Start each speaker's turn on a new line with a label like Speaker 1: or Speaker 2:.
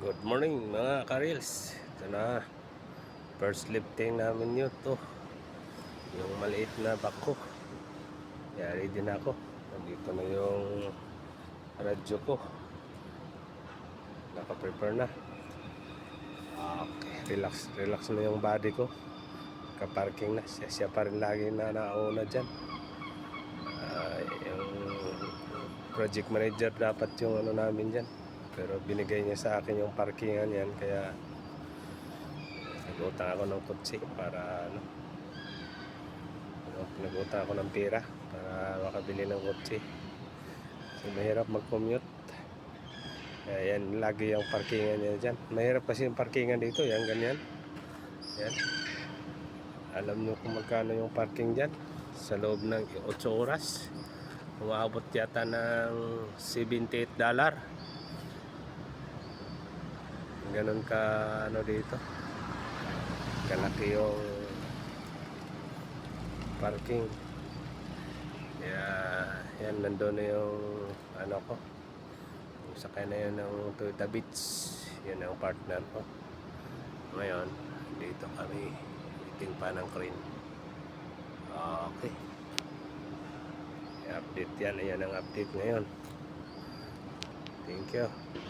Speaker 1: Good morning mga karils. Ito na. First lifting namin yun to. Yung maliit na bako. Yari din ako. Nandito na yung radyo ko. Naka-prepare na. Okay. Relax. Relax na yung body ko. Kaparking na. Siya, siya pa rin lagi na nauna dyan. Ah, yung project manager dapat yung ano namin dyan. Pero binigay niya sa akin yung parkingan yan kaya nag-utang ako ng kutsi para ano, ano nag-utang ako ng pera para makabili ng kutsi. So mahirap mag-commute. Kaya yan, lagi yung parkingan niya dyan. Mahirap kasi yung parkingan dito, yan ganyan. Yan. Alam nyo kung magkano yung parking dyan sa loob ng 8 oras. Umaabot yata ng 78 dollar. Ganun ka ano dito. Kalaki yung parking. Kaya yan nandun na yung ano ko. Yung sakay na yun ng Toyota Beats. Yan ang partner ko. Ngayon, dito kami waiting pa ng crane. Okay. I-update yan. Ayan ang update ngayon. Thank you.